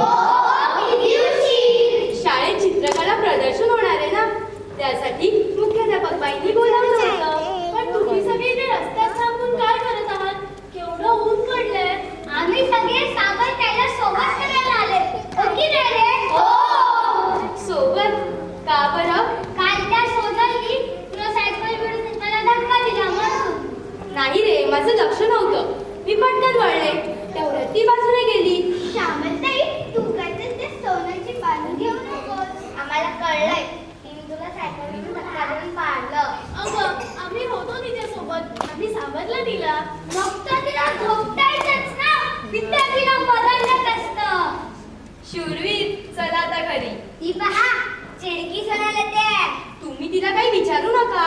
어. विचारू नका.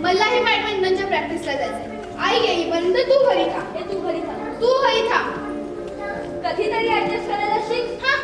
मलाही बॅडमिंटनच्या प्रॅक्टिसला जायचं आई येई बंद तू घरी थांब. तू घरी था तू घरी थांब. कधीतरी ऍडजस्ट करायला शिक. हा.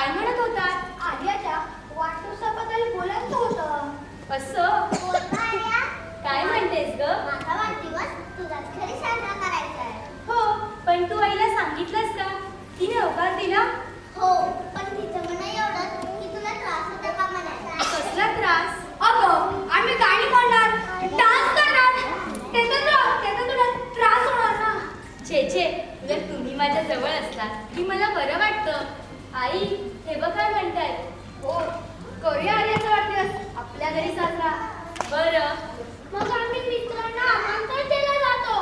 काय म्हणत होतात? आर्याच्या वाढदिवसाबद्दल बोलायचं होतं. असं? बोल काय म्हणतेस ग? माझा वाढदिवस तुझ्याच घरी साजरा करायचा आहे. हो पण तू आईला सांगितलंस का? तिने होकार दिला? हो पण तिचं म्हणणं एवढंच की तुला त्रास होता का म्हणायचा कसला त्रास? अगं आम्ही गाणी म्हणणार डान्स करणार. त्याचा तुला त्याचा तुला त्रास होणार ना. छे छे जर तुम्ही माझ्या जवळ असला की मला बरं वाटतं आई हे बघ काय म्हणताय. हो करूया आर्याचा वाढदिवस. आपल्या घरी साजरा. बरं. मग आम्ही मित्रांना आमंत्रण दिलं जातो.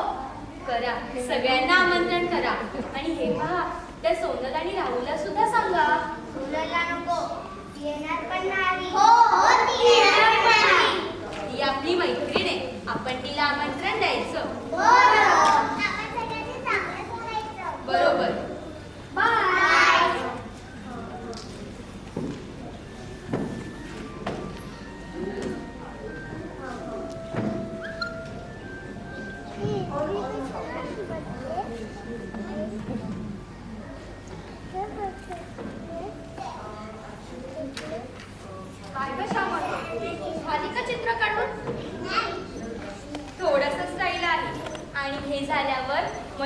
करा. सगळ्यांना आमंत्रण करा. आणि हे पहा त्या सोनल आणि राहुलला सुद्धा सांगा. सोनलला नको. येणार पण नाही. हो हो ती येणार पण नाही. ती आपली मैत्रीण आहे. आपण तिला आमंत्रण द्यायचं. बरोबर.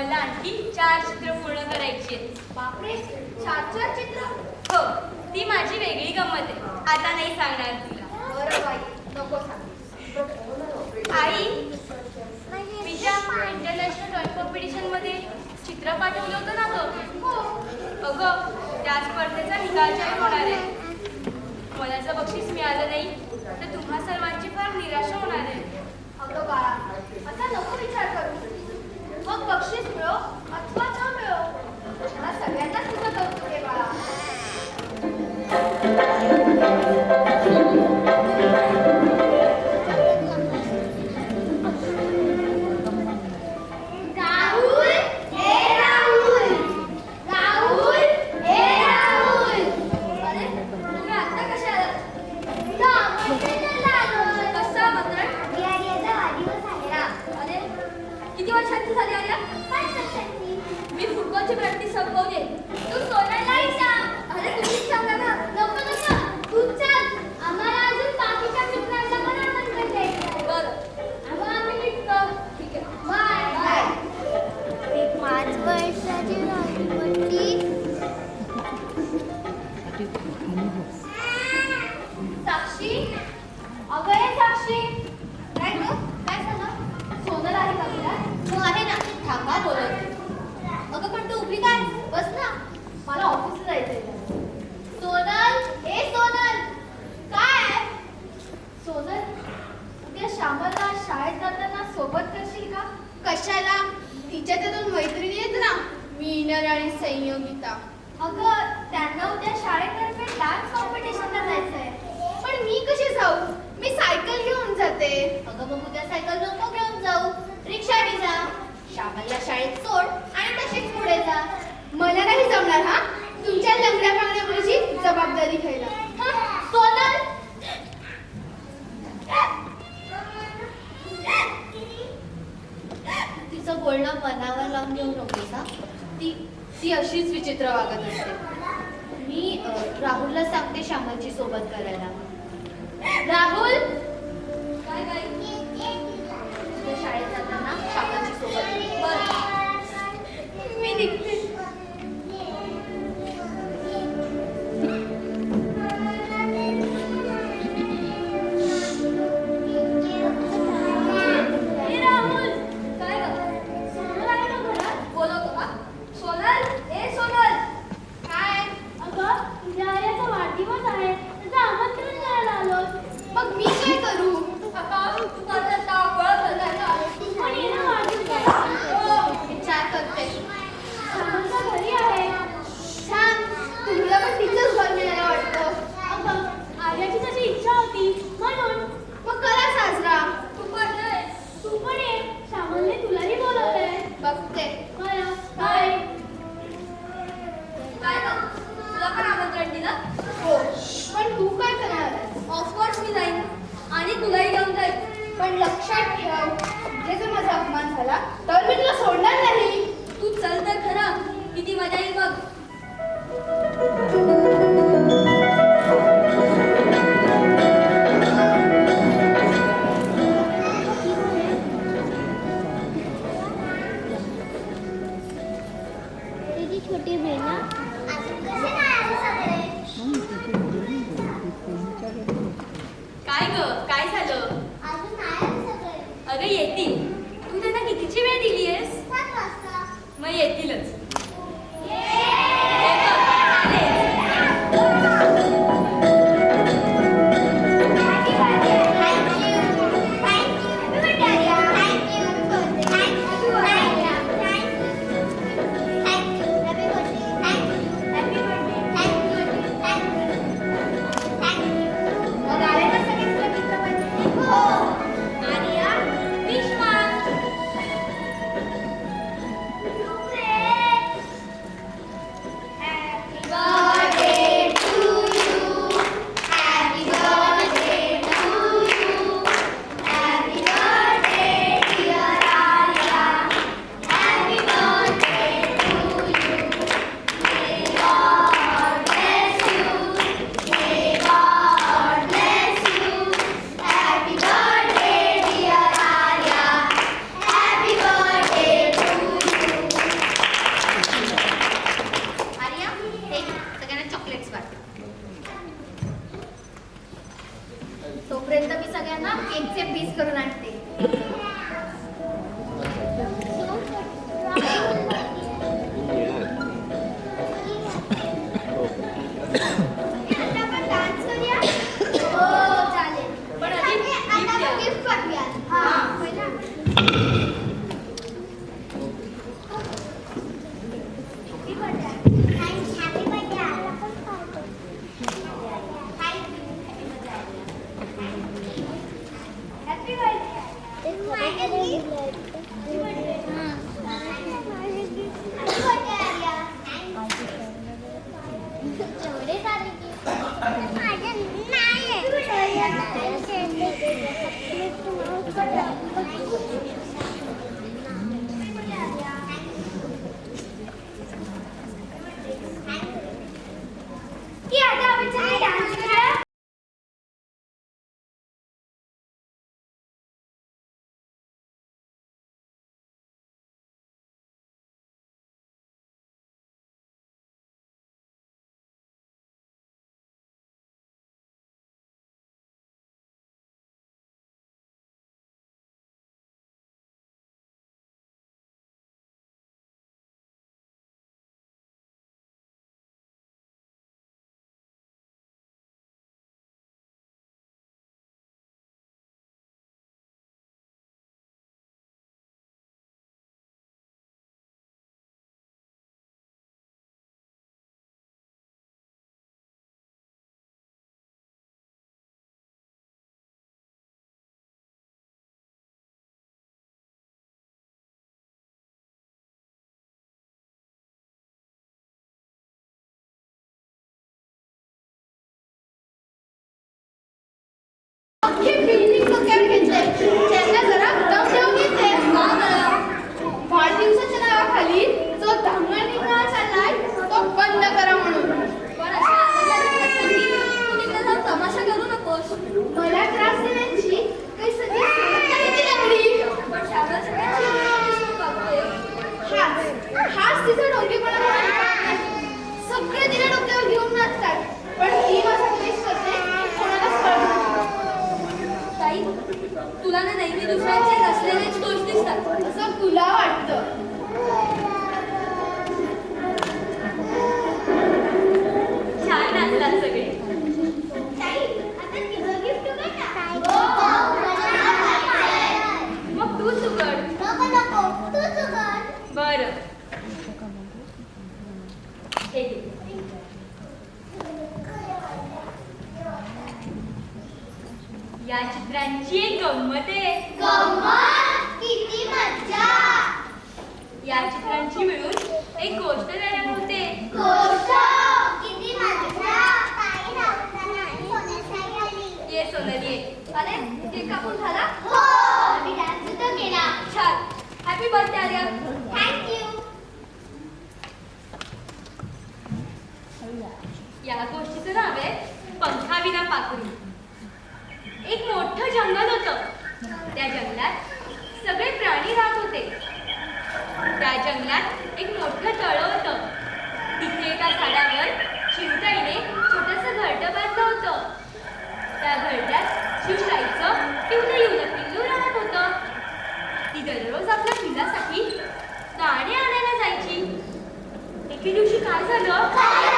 मला आणखी चार चित्र पूर्ण करायची बापरे चार चार चित्र? हो ती माझी वेगळी गंमत आहे. आता नाही सांगणार तुला. बरं बाई नको सांग. आई मी त्या इंटरनॅशनल ड्रॉइंग कॉम्पिटिशनमध्ये चित्र पाठवलं होतं ना गं? हो. अगं त्या स्पर्धेचा निकाल जाहीर होणार आहे. जर बक्षीस मिळालं नाही तर तुम्हा सर्वांची फार निराशा होणार आहे. सोबत करशील का? कशाला? तिच्या त्या दोन मैत्रिणी आहेत ना मीनर आणि संयोगिता. अगं त्यांना उद्या शाळेतर्फे डान्स कॉम्पिटिशनला जायचंय. पण मी कशी जाऊ? मी सायकल घेऊन जाते. अगं मग उद्या सायकल नको घेऊन जाऊ. रिक्षाने जा. श्यामलला शाळेत सोड आणि तशीच पुढे जा. मला नाही जमणार हा? तुमच्या लंगड्या पांगड्या मुलीची जबाबदारी घ्यायला. सोनल! तिचं बोलणं मनावर लावून घेऊ नकोस ती ती अशीच विचित्र वागत असते. मी राहुलला सांगते श्यामलची सोबत करायला. राहुल! काय काय? शाळेत जाताना श्यामलची 远点 Keep me. या गोष्टीचं नाव आहे पंखाविना पाखरी एक मोठं जंगल होत. त्या जंगलात सगळे प्राणी राहत होते. त्या जंगलात एक मोठं तळं होतं. तिथे एका झाडावर शिवताईने छोटंसं घरटं बांधलं होतं. त्या घरट्यात शिवताईचं पिवलं येऊन पिल्लू राहत होतं. ती दररोज आपल्या पिल्लासाठी गाणे आणायला जायची. एके दिवशी काय झालं?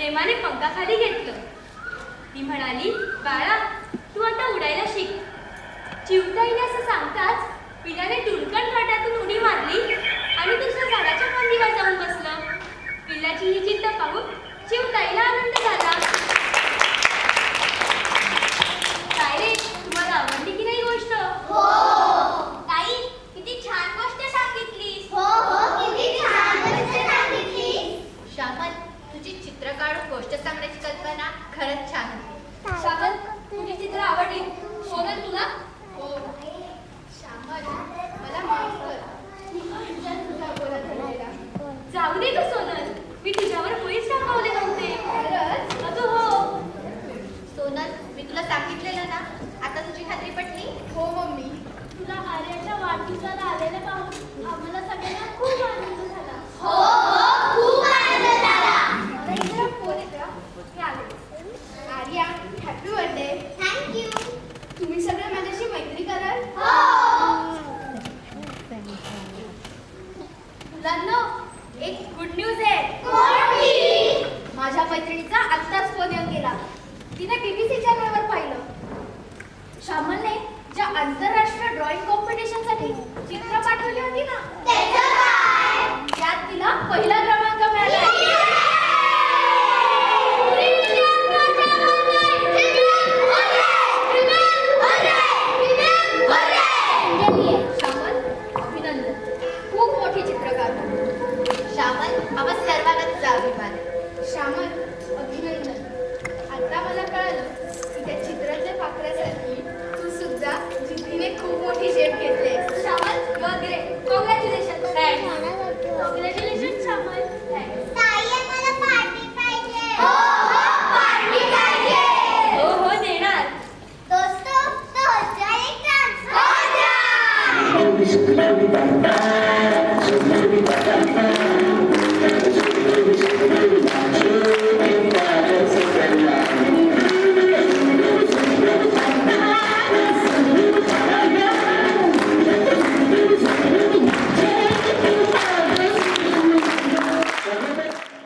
प्रेमाने पंखाखाली घेतलं. ती म्हणाली बाळा तू आता उडायला शिक. चिवता येईल असं सांगताच पिलाने टुणकण फाटातून उडी मारली आणि दुसऱ्या झाडाच्या फांदीवर जाऊन बसलं. पिल्लाची ही चिंता पाहून चिवताईला आनंद झाला. खरंच छान. होती सागर तुझी चित्र आवडली. सोनल तुला? मैत्रिणीचा आत्ताच फोन येऊन गेला तिने बीबीसी चॅनलवर पाहिलं. श्यामलने ज्या आंतरराष्ट्रीय ड्रॉइंग कॉम्पिटिशन